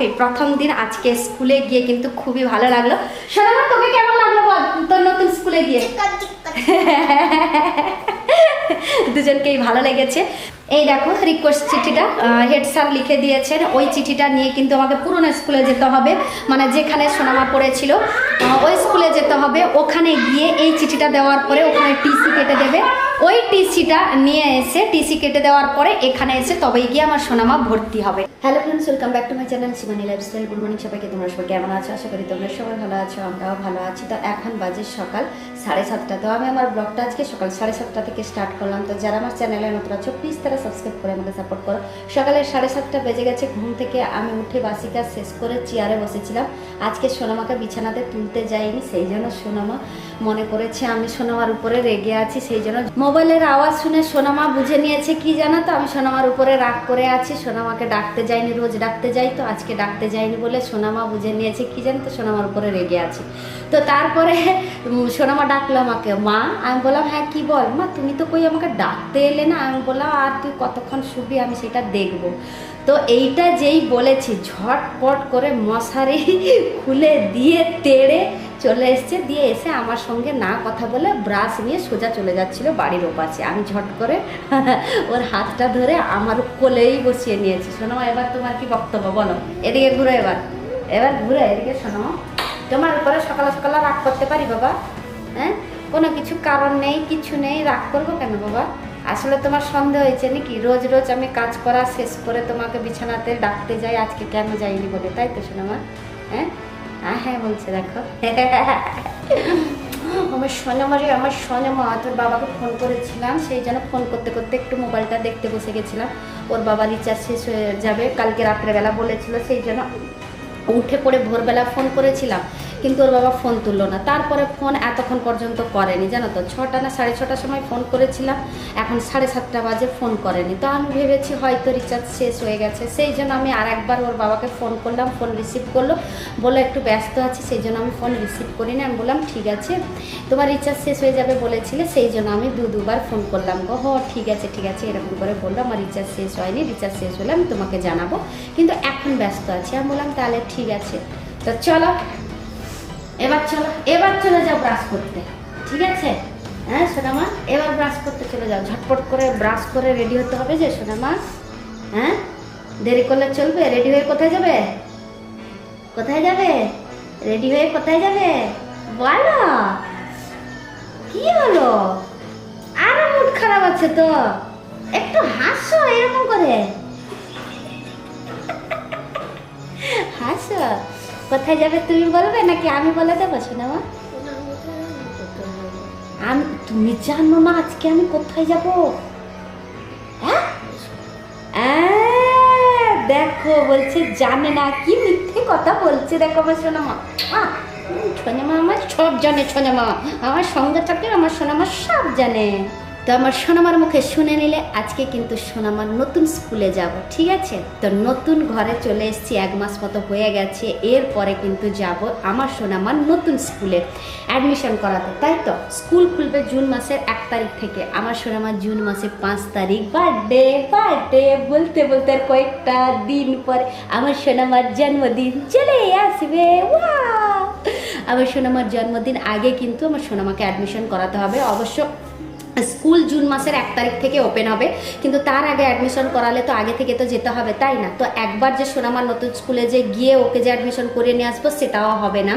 প্রথম দিন আজকে স্কুলে গিয়ে কিন্তু খুবই ভালো লাগল। সোনামা তোকে কেমন লাগল বল? তোর নতুন স্কুলে গিয়ে। দুজনকেই ভালো লেগেছে। এই দেখো রিকোয়েস্ট চিঠিটা হেড স্যার লিখে দিয়েছেন। ওই চিঠিটা নিয়ে কিন্তু আমাকে পুরনো স্কুলে যেতে হবে মানে যেখানে সোনামা পড়েছিল ওই স্কুলে যেতে হবে। ওখানে গিয়ে এই চিঠিটা দেওয়ার পরে ওখানে টিসি কেটে দেবে। ওই টিসিটা নিয়ে এসে টিসি কেটে দেওয়ার পরে এখানে এসে তবেই গিয়ে আমার সোনামা ভর্তি হবে। Hello friends welcome back to my channel Simani lifestyle good morning সবাইকে, তোমরা সবাই কেমন আছো? আশা করি তোমরা সবাই ভালো আছো, আমরাও ভালো আছি। তো এখন বাজে সকাল সাড়ে সাতটা। তো আমি আমার ব্লগটা আজকে সকাল সাড়ে সাতটা থেকে স্টার্ট করলাম। তো যারা আমার চ্যানেলে নতুন আছো প্লিজ তারা সাবস্ক্রাইব করে আমাকে সাপোর্ট করো। সকালে সাড়ে সাতটা বেজে গেছে, ঘুম থেকে আমি উঠে বাসি কাজ শেষ করে চেয়ারে বসেছিলাম। আজকে সোনামাকে বিছানাতে তুলতে যাইনি, সেই জন্য সোনামা মনে করেছে আমি সোনামার উপরে রেগে আছি, সেই জন্য মোবাইলের আওয়াজ শুনে সোনামা বুঝে নিয়েছে, কি জানো তো, আমি সোনামার উপরে রাগ করে আছি, সোনামাকে ডাকতে যাইনি, রোজ ডাকতে যাই তো, আজকে ডাকতে যাইনি বলে সোনামা বুঝে নিয়েছে, কি জানো তো, সোনামার উপরে রেগে আছি। তো তারপরে সোনামা ডাকলো আমাকে, মা, আমি বললাম হ্যাঁ কি বল? মা, তুমি তো কই আমাকে ডাকতে এলে না? আমি বললাম, আর তুই কতক্ষণ শুবি, আমি সেটা দেখব। তো এইটা যেই বলেছি, ঝটপট করে মশারি খুলে দিয়ে তেড়ে চলে এসছে, দিয়ে এসে আমার সঙ্গে না কথা বলে ব্রাশ নিয়ে সোজা চলে যাচ্ছিল বাড়ির ওপাশে। আমি ঝট করে ওর হাতটা ধরে আমার কোলেই বসিয়ে নিয়েছি। শোনো এবার তোমার কি বক্তব্য বলো? এদিকে ঘুরো এবার। এবার ঘুরে, এদিকে শোনো তোমার উপরে সকাল সকালে রাগ করতে পারি, বাবা? হ্যাঁ? কোনো কিছু কারণ নেই, কিছু নেই, রাগ করব কেন, বাবা? আসলে তোমার সন্দেহ হয়েছে নাকি? রোজ রোজ আমি কাজ করা শেষ করে তোমাকে বিছানাতে ডাকতে যাই, আজকে কেন যাইনি বলে, তাই তো শোনো হ্যাঁ? হ্যাঁ হ্যাঁ বলছে, দেখো। আমার সোনামারে আমার সোনামা তোর বাবাকে ফোন করেছিলাম, সেই জন্য ফোন করতে করতে একটু মোবাইলটা দেখতে বসে গেছিলাম। ওর বাবা রিচার্জ শেষ হয়ে যাবে, কালকে রাত্রেবেলা বলেছিল, সেই জন্য উঠে পড়ে ভোরবেলা ফোন করেছিলাম, কিন্তু ওর বাবা ফোন তুললো না। তারপরে ফোন এতক্ষণ পর্যন্ত করেনি, জানো তো? ছটা না সাড়ে ছটার সময় ফোন করেছিলাম, এখন সাড়ে সাতটা বাজে ফোন করেনি। তো আমি ভেবেছি হয়তো রিচার্জ শেষ হয়ে গেছে, সেই জন্য আমি আর একবার ওর বাবাকে ফোন করলাম ফোন রিসিভ করল বলে একটু ব্যস্ত আছি, সেই জন্য আমি ফোন রিসিভ করিনি। আমি বললাম, ঠিক আছে, তোমার রিচার্জ শেষ হয়ে যাবে বলেছিলে, সেই জন্য আমি দু দুবার ফোন করলাম গো। হ, ঠিক আছে ঠিক আছে, এরকম করে বলল। আমার রিচার্জ শেষ হয়নি রিচার্জ শেষ হলে আমি তোমাকে জানাব, কিন্তু এখন ব্যস্ত আছি। আমি বললাম, তাহলে ঠিক আছে। তো চলো, এবার চলো, এবার চলে যাও ব্রাশ করতে, ঠিক আছে? হ্যাঁ সোনামা? এবার ব্রাশ করতে চলে যাও। ঝটপট করে ব্রাশ করে রেডি হতে হবে যে, সোনামা? হ্যাঁ? দেরি করলে চলবে? রেডি হয়ে কোথায় যাবে? কোথায় যাবে? রেডি হয়ে কোথায় যাবে? বলো। কি হলো? আরও মুড খারাপ আছে তো। একটু হাসো, এরকম করে। হাসো কোথায় যাবে তুমি বলবে? নাকি আমি বলে দেবো শোনামা আমি তুমি জানো না আজকে আমি কোথায় যাব? হ্যাঁ? আহ, দেখো বলছে জানে না কি মিথ্যে কথা বলছে। দেখো আমার সোনামা। সোনামা আমার সব জানে সোনামা। আমার সঙ্গে থাকে আমার সোনামা সব জানে। তো আমার সোনামার মুখে শুনে নিলে আজকে কিন্তু সোনামার নতুন স্কুলে যাব, ঠিক আছে? তো নতুন ঘরে চলে এসেছি, এক মাস মতো হয়ে গেছে, এরপরে কিন্তু যাব আমার সোনামার নতুন স্কুলে অ্যাডমিশন করাতে, তাই তো? স্কুল খুলবে জুন মাসের এক তারিখ থেকে, আমার সোনামার জুন মাসের পাঁচ তারিখ। বার্থডে বার্থডে বলতে বলতে কয়েকটা দিন পরে আমার সোনামার জন্মদিন চলে আসবে ওয়াও আমার সোনামার জন্মদিন আগে কিন্তু আমার সোনামাকে অ্যাডমিশন করাতে হবে, অবশ্য স্কুল জুন মাসের এক তারিখ থেকে ওপেন হবে। কিন্তু তার আগে অ্যাডমিশন করালে তো আগে থেকে তো যেতে হবে, তাই না? তো একবার যে সোনামার নতুন স্কুলে যে গিয়ে ওকে যে অ্যাডমিশন করে নিয়ে আসব সেটাও হবে না।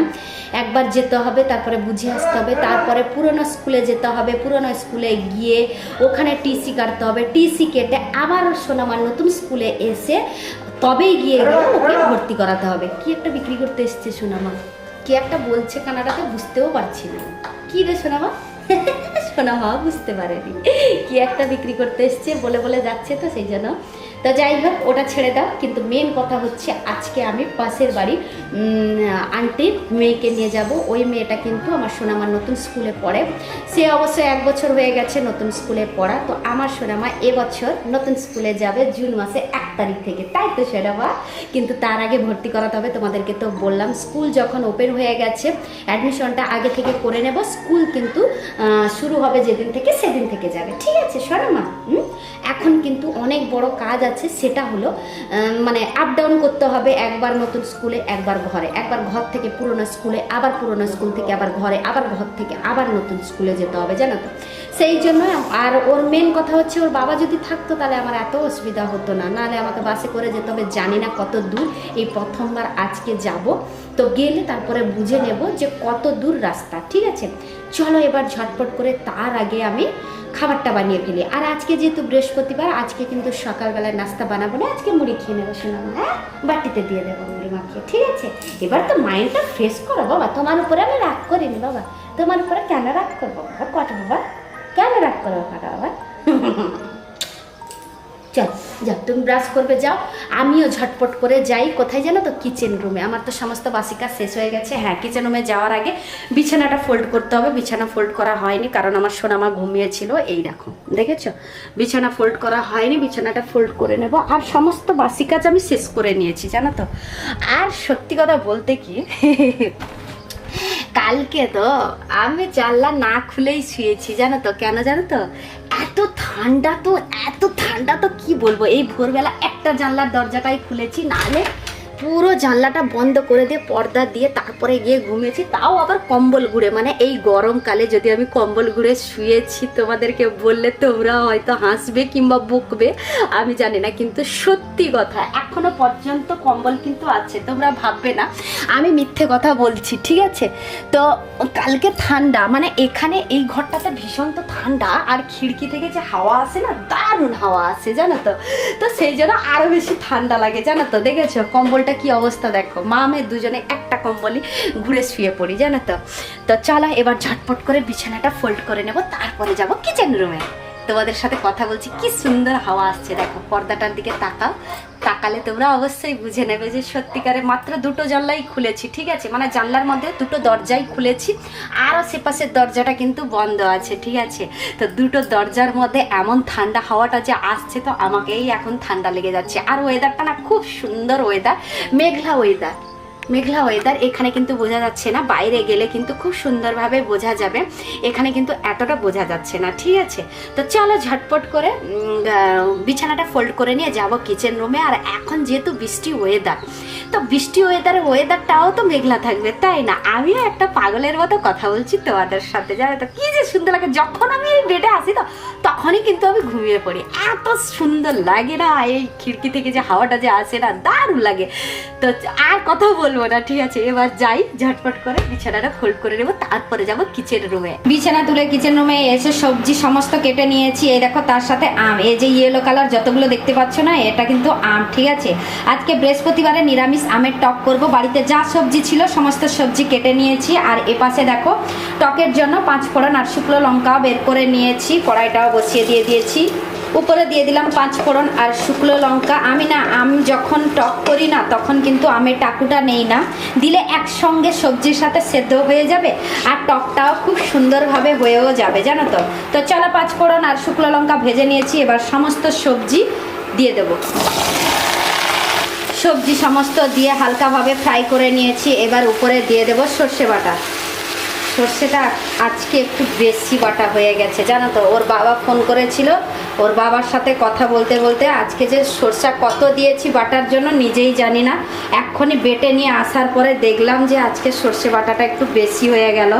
একবার যেতে হবে, তারপরে বুঝে আসতে হবে। তারপরে পুরনো স্কুলে যেতে হবে, পুরনো স্কুলে গিয়ে ওখানে টিসি কাটতে হবে। টিসি কেটে আবার সোনামার নতুন স্কুলে এসে তবেই গিয়ে ওকে ভর্তি করাতে হবে। কি একটা বিক্রি করতে এসছে সোনামা? কি একটা বলছে কানাডাতে বুঝতেও পারছি না। কি রে সোনামা? সোনা হওয়া বুঝতে পারেনি। কি একটা বিক্রি করতে এসছে, বলে বলে যাচ্ছে তো সেই জন্য। তো যাই হোক ওটা ছেড়ে দাও। কিন্তু মেন কথা হচ্ছে, আজকে আমি পাশের বাড়ি আন্টির মেয়েকে নিয়ে যাব। ওই মেয়েটা কিন্তু আমার সোনামার নতুন স্কুলে পড়ে। সে অবশ্যই এক বছর হয়ে গেছে নতুন স্কুলে পড়া। তো আমার সোনামা এবছর নতুন স্কুলে যাবে জুন মাসে এক তারিখ থেকে। তাই তো সোনামা? কিন্তু তার আগে ভর্তি করাতে হবে, তোমাদেরকে তো বললাম। স্কুল যখন ওপেন হয়ে গেছে অ্যাডমিশনটা আগে থেকে করে নেব। স্কুল কিন্তু শুরু হবে যেদিন থেকে, সেদিন থেকে যাবে। ঠিক আছে সোনামা? হুম? এখন কিন্তু অনেক বড় কাজ আছে, সেটা হলো মানে আপ ডাউন করতে হবে একবার নতুন স্কুলে একবার ঘরে। একবার ঘর থেকে পুরনো স্কুলে আবার পুরনো স্কুল থেকে, আবার ঘরে, আবার ঘর থেকে, আবার নতুন স্কুলে যেতে হবে, জানো তো? সেই জন্য আর ওর মেন কথা হচ্ছে, ওর বাবা যদি থাকতো তাহলে আমার এত অসুবিধা হতো না। নাহলে আমাকে বাসে করে যেতে হবে, জানি না কত দূর। এই প্রথমবার আজকে যাব। তো গেলে তারপরে বুঝে নেব যে কত দূর রাস্তা, ঠিক আছে? চলো এবার ঝটপট করে তার আগে আমি খাবারটা বানিয়ে ফেলি। আর আজকে যেহেতু বৃহস্পতিবার, আজকে কিন্তু সকালবেলায় নাস্তা বানাবো না, আজকে মুড়ি খেয়ে নেব, শোনা হ্যাঁ? বাটিতে দিয়ে দেবো মুড়ি মাখিয়ে, ঠিক আছে? এবার তো মাইন্ডটা ফ্রেশ করো বাবা, তোমার উপরে আমি রাগ করিনি বাবা। তোমার উপরে কেন রাগ করব বাবা? কটা বাবা? কেন রাগ করব বাবা? চল যাও, তুমি ব্রাশ করবে, যাও। আমিও ঝটপট করে যাই। কোথায় জানো তো? কিচেন রুমে আমার তো সমস্ত বাসি কাজ শেষ হয়ে গেছে। হ্যাঁ কিচেন রুমে যাওয়ার আগে বিছানাটা ফোল্ড করতে হবে। বিছানা ফোল্ড করা হয়নি, কারণ আমার সোনামা ঘুমিয়েছিল। এই দেখো, দেখেছ? বিছানা ফোল্ড করা হয়নি, বিছানাটা ফোল্ড করে নেব। আর সমস্ত বাসি কাজ আমি শেষ করে নিয়েছি, জানো তো? আর সত্যি কথা বলতে কি, কালকে তো আমি জানলা না খুলেই শুয়েছি, জানো তো? কেন জানো তো? এত ঠান্ডা তো, এত ঠান্ডা তো কি বলব? এই ভোরবেলা একটা জানলার দরজাটাই খুলেছি, নাহলে পুরো জানলাটা বন্ধ করে দিয়ে পর্দা দিয়ে তারপরে গিয়ে ঘুমিয়েছি। তাও আবার কম্বল গুঁড়ে মানে এই গরমকালে যদি আমি কম্বল গুঁড়ে শুয়েছি তোমাদেরকে বললে তোমরা হয়তো হাসবে কিংবা বকবে, আমি জানি না। কিন্তু সত্যি কথা, এখনও পর্যন্ত কম্বল কিন্তু আছে, তোমরা ভাববে না। আমি মিথ্যে কথা বলছি, ঠিক আছে? তো কালকে ঠান্ডা মানে এখানে এই ঘরটাতে ভীষণ তো ঠান্ডা, আর খিড়কি থেকে যে হাওয়া আসে না, দারুণ হাওয়া আসে, জানো তো? তো সেই জন্য আরও বেশি ঠান্ডা লাগে, জানো তো? দেখেছ? কম্বলটা কি অবস্থা দেখো? মা মেয়ে দুজনে একটা কম্বলই ঘুরে শুয়ে পড়ি, জানো তো? তো চলো এবার ঝটপট করে বিছানাটা ফোল্ড করে নেব, তারপরে যাব কিচেন রুমে তোমাদের সাথে কথা বলছি। কি সুন্দর হাওয়া আসছে, দেখো, পর্দাটার দিকে তাকাও। তাকালে তোমরা অবশ্যই বুঝে নেবে যে সত্যিকারে মাত্র দুটো জানলাই খুলেছি, ঠিক আছে? মানে জানলার মধ্যে দুটো দরজাই খুলেছি, আরও সেপাশের দরজাটা কিন্তু বন্ধ আছে, ঠিক আছে? তো দুটো দরজার মধ্যে এমন ঠান্ডা হাওয়াটা যে আসছে তো আমাকেই এখন ঠান্ডা লেগে যাচ্ছে। আর ওয়েদারটা না খুব সুন্দর ওয়েদার মেঘলা ওয়েদার মেঘলা ওয়েদার এখানে কিন্তু বোঝা যাচ্ছে না, বাইরে গেলে কিন্তু খুব সুন্দরভাবে বোঝা যাবে। এখানে কিন্তু এতটা বোঝা যাচ্ছে না, ঠিক আছে? তো চলো ঝটপট করে বিছানাটা ফোল্ড করে নিয়ে যাব কিচেন রুমে আর এখন যেহেতু বৃষ্টি ওয়েদার তো বৃষ্টি ওয়েদারের ওয়েদারটাও তো মেঘলা থাকবে, তাই না? আমিও একটা পাগলের মতো কথা বলছি তোমাদের সাথে, জানো তো? কি যে সুন্দর লাগে, যখন আমি এই বেডে আসি তো, তখনই কিন্তু আমি ঘুমিয়ে পড়ি। এত সুন্দর লাগে না, এই খিড়কি থেকে যে হাওয়াটা যে আসে না, দারুণ লাগে। তো আর কথা বলব না, ঠিক আছে? এবার যাই, ঝটপট করে বিছানাটা ফোল্ড করে নেব। তারপরে যাব কিচেন রুমে বিছানা তুলে কিচেন রুমে এসে সবজি সমস্ত কেটে নিয়েছি। এই দেখো, তার সাথে আম। এই যে ইয়েলো কালার যতগুলো দেখতে পাচ্ছ না, এটা কিন্তু আম, ঠিক আছে? আজকে বৃহস্পতিবারে নিরামিষ আমের টক করব। বাড়িতে যা সবজি ছিল, সমস্ত সবজি কেটে নিয়েছি। আর এপাশে দেখো, টকের জন্য পাঁচ ফোড়ন আর শুকনো লঙ্কাও বের করে নিয়েছি। কড়াইটাও বসিয়ে দিয়ে দিয়েছি। উপরে দিয়ে দিলাম পাঁচ ফোড়ন আর শুকনো লঙ্কা। আমি না, আম যখন টক করি না, তখন কিন্তু আমের টাকুটা নেই না। দিলে একসঙ্গে সবজির সাথে সেদ্ধ হয়ে যাবে আর টকটাও খুব সুন্দরভাবে হয়েও যাবে, জানো তো? তো চলো পাঁচ ফোড়ন আর শুকনো লঙ্কা ভেজে নিয়েছি, এবার সমস্ত সবজি দিয়ে দেবো। সবজি সমস্ত দিয়ে হালকাভাবে ফ্রাই করে নিয়েছি, এবার উপরে দিয়ে দেবো সর্ষে বাটা। সর্ষেটা আজকে একটু বেশি বাটা হয়ে গেছে। জানো তো, ওর বাবা ফোন করেছিল। ওর বাবার সাথে কথা বলতে বলতে আজকে যে সর্ষা কত দিয়েছি বাটার জন্য নিজেই জানি না। এক্ষুনি বেটে নিয়ে আসার পরে দেখলাম যে আজকে সর্ষে বাটাটা একটু বেশি হয়ে গেল।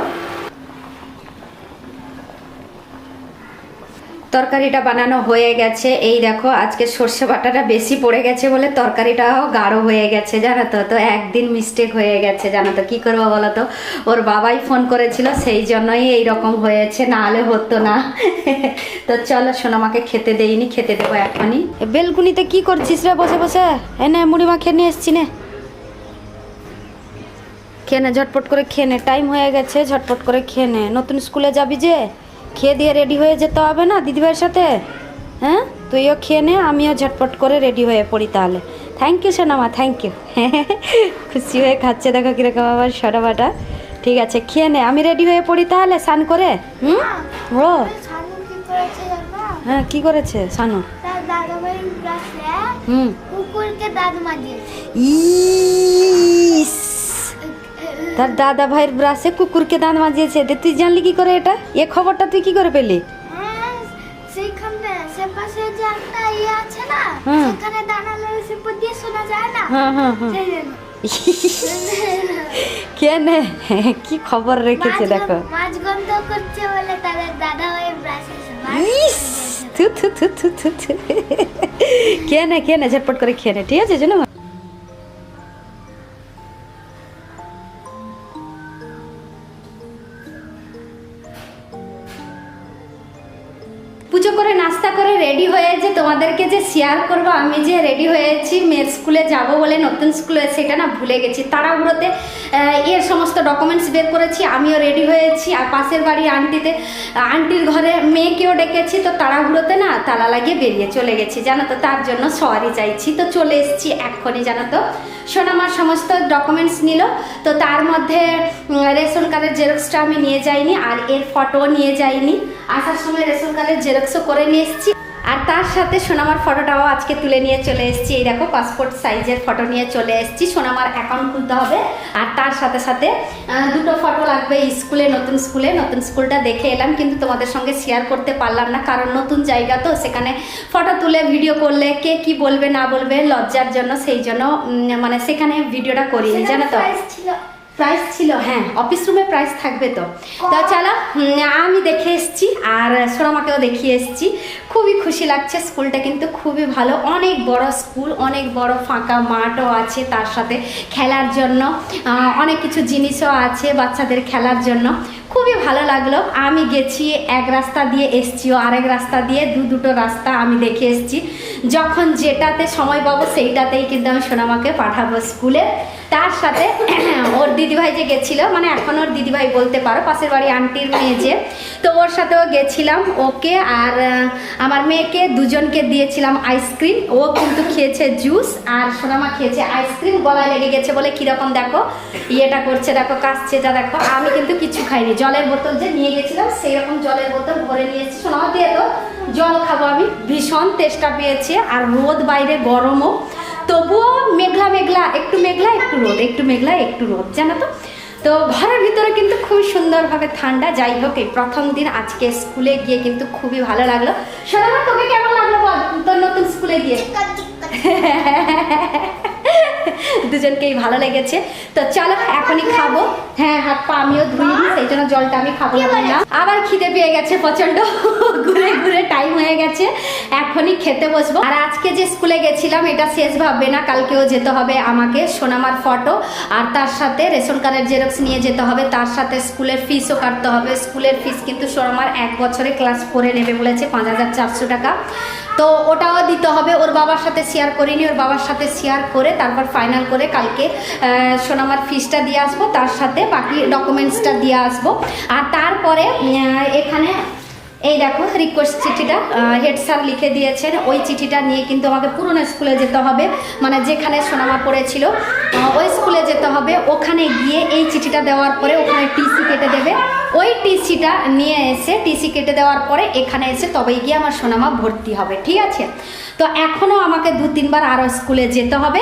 তরকারিটা বানানো হয়ে গেছে। এই দেখো, আজকে সর্ষে বাটাটা বেশি পড়ে গেছে বলে তরকারিটাও গাঢ় হয়ে গেছে, জানো তো? তো একদিন মিস্টেক হয়ে গেছে, জানো তো? কী করব বলো তো? ওর বাবাই ফোন করেছিল, সেই জন্যই এই রকম হয়েছে, না হলে হতো না। তো চলো সোনামাকে খেতে দেইনি, খেতে দেবো এখনই। বেলকুনিতে কি করছিস রে? বসে বসে। এনে মুড়ি মা খেয়ে নিয়ে এসছি, নে। খেয়ে নে, ঝটপট করে খেয়ে নে। টাইম হয়ে গেছে, ঝটপট করে খেয়ে নে। নতুন স্কুলে যাবি যে? খেয়ে দিয়ে রেডি হয়ে যেতে হবে না দিদিভাইয়ের সাথে? হ্যাঁ? তুইও খেয়ে নে আমিও ঝটপট করে রেডি হয়ে পড়ি তাহলে। থ্যাংক ইউ সোনামা থ্যাংক ইউ খুশি হয়ে খাচ্ছে দেখো কীরকম আবার সরাবাটা ঠিক আছে খেয়ে নে আমি রেডি হয়ে পড়ি তাহলে স্নান করে? হুম? ও। হ্যাঁ কি করেছে? সানু হুম। কুকুরকে দাঁত মাজিয়েছে। ইস! তার দাদা ভাইয়ের ব্রাশে কুকুরকে দাঁত মাজিয়েছে তুই জানলি কি করে এটা? এ খবরটা তুই কি করে পেলি? হ্যাঁ সেইখানে সে পাশে যে ইয়ে আছে না সেখানে দাঁড়ালে সেপর দিয়ে শোনা যায় না? হ্যাঁ হ্যাঁ হ্যাঁ। কি খবর রেখেছে দেখো। মাছ গন্ধ করছে বলে তাদের দাদা ওই ব্রাশে থু থু থু থু থু থু। খেয়ে নে খেয়ে নে ঝটপট করে খেয়ে নে ঠিক আছে জানো পুজো করে নাস্তা করে রেডি হয়ে যে তোমাদেরকে যে শেয়ার করব, আমি যে রেডি হয়েছি, মেয়ের স্কুলে যাব বলে নতুন স্কুলে সেটা না ভুলে গেছি। তাড়াহুড়োতে এর সমস্ত ডকুমেন্টস বের করেছি, আমিও রেডি হয়েছি। আর পাশের বাড়ি আন্টিতে আন্টির ঘরে মেয়েকেও ডেকেছি, তো তাড়াহুড়োতে না তালা লাগিয়ে বেরিয়ে চলে গেছি, জানো তো? তার জন্য সরি চাইছি। তো চলে এসেছি এক্ষুনি, জানো তো? সোনামার সমস্ত ডকুমেন্টস নিল, তো তার মধ্যে রেশন কার্ডের জেরক্সটা আমি নিয়ে যাইনি, আর এর ফটো নিয়ে যাইনি। আসার সময় রেশন কার্ডের জেরক্সও করে নিয়ে এসেছি। আর তার সাথে সোনামার ফটোটাও আজকে তুলে নিয়ে চলে এসেছি। এই দেখো পাসপোর্ট সাইজের ফটো নিয়ে চলে এসেছি। সোনামার অ্যাকাউন্ট খুলতে হবে। আর তার সাথে সাথে দুটো ফটো লাগবে স্কুলে নতুন স্কুলে। নতুন স্কুলটা দেখে এলাম কিন্তু তোমাদের সঙ্গে শেয়ার করতে পারলাম না কারণ নতুন জায়গা তো সেখানে ফটো তুলে ভিডিও করলে কে কি বলবে না বলবে লজ্জার জন্য সেই জন্য মানে সেখানে ভিডিওটা করিনি জানো তো? প্রাইস ছিল হ্যাঁ অফিস রুমে প্রাইস থাকবে তো। তো চলো আমি দেখে এসেছি আর সোনামাকেও দেখিয়ে এসেছি। খুবই খুশি লাগছে, স্কুলটা কিন্তু খুবই ভালো। অনেক বড় স্কুল, অনেক বড় ফাঁকা মাঠও আছে তার সাথে খেলার জন্য। অনেক কিছু জিনিসও আছে বাচ্চাদের খেলার জন্য। খুবই ভালো লাগল। আমি গেছি এক রাস্তা দিয়ে এসছিও আরেক রাস্তা দিয়ে দু দুটো রাস্তা আমি দেখে এসছি। যখন যেটাতে সময় পাবো সেইটাতেই কিন্তু আমি সোনামাকে পাঠাবো স্কুলে। তার সাথে ওর দিদিভাই যে গেছিল মানে এখন ওর দিদিভাই বলতে পারো, পাশের বাড়ি আন্টির মেয়ে যে, তো ওর সাথেও গেছিলাম ওকে আর আমার মেয়েকে দুজনকে দিয়েছিলাম আইসক্রিম ও কিন্তু খেয়েছে জুস আর সোনামা খেয়েছে আইসক্রিম গলায় লেগে গেছে বলে কীরকম দেখো, ইয়েটা করছে, দেখো, কাশছে যা দেখো। আমি কিন্তু কিছু খাইনি, জলের বোতল যে নিয়ে গেছিলাম সেই রকম জলের বোতল ভরে নিয়েছি সোনামা দিয়ে তো, জল খাব আমি। ভীষণ তেষ্টা পেয়েছে আর রোদ বাইরে গরমও। তবুও মেঘলা মেঘলা একটু মেঘলা একটু রোদ একটু মেঘলা একটু রোদ জানো তো? তো ঘরের ভিতরে কিন্তু খুব সুন্দরভাবে ঠান্ডা যাই হোক এই প্রথম দিন আজকে স্কুলে গিয়ে কিন্তু খুবই ভালো লাগল। সোনামা তোকে কেমন লাগল বল? তোর নতুন স্কুলে গিয়ে। দুজনকেই ভালো লেগেছে। তো চলো, এখনই খাব। হ্যাঁ হাত পা আমিও ধুইনি সেই জন্য জলটা আমি খাব না আবার খিদে পেয়ে গেছে প্রচণ্ড ঘুরে ঘুরে টাইম হয়ে গেছে। এখনই খেতে বসবো। আর আজকে যে স্কুলে গেছিলাম, এটা শেষ ভাববে না। কালকেও যেতে হবে আমাকে, সোনামার ফটো আর তার সাথে রেশন কার্ডের জেরক্স নিয়ে যেতে হবে। তার সাথে স্কুলের ফিসও কাটতে হবে। স্কুলের ফিস কিন্তু সোনামার এক বছরে ক্লাস করে নেবে বলেছে, পাঁচ হাজার চারশো টাকা। তো ওটাও দিতে হবে। ওর বাবার সাথে শেয়ার করিনি। ওর বাবার সাথে শেয়ার করে তারপর ফাইনাল করে কালকে সোনামার ফিসটা দিয়ে আসব, তার সাথে বাকি ডকুমেন্টসটা দিয়ে আসব। আর তারপরে এখানে এই দেখো রিকোয়েস্ট চিঠিটা হেড স্যার লিখে দিয়েছেন। ওই চিঠিটা নিয়ে কিন্তু আমাকে পুরনো স্কুলে যেতে হবে। মানে যেখানে সোনামা পড়েছিল ওই স্কুলে যেতে হবে। ওখানে গিয়ে এই চিঠিটা দেওয়ার পরে ওখানে টিসি কেটে দেবে। ওই টিসিটা নিয়ে এসে টিসি কেটে দেওয়ার পরে এখানে এসে তবেই গিয়ে আমার সোনামা ভর্তি হবে। ঠিক আছে? তো এখনও আমাকে দু তিনবার আরও স্কুলে যেতে হবে।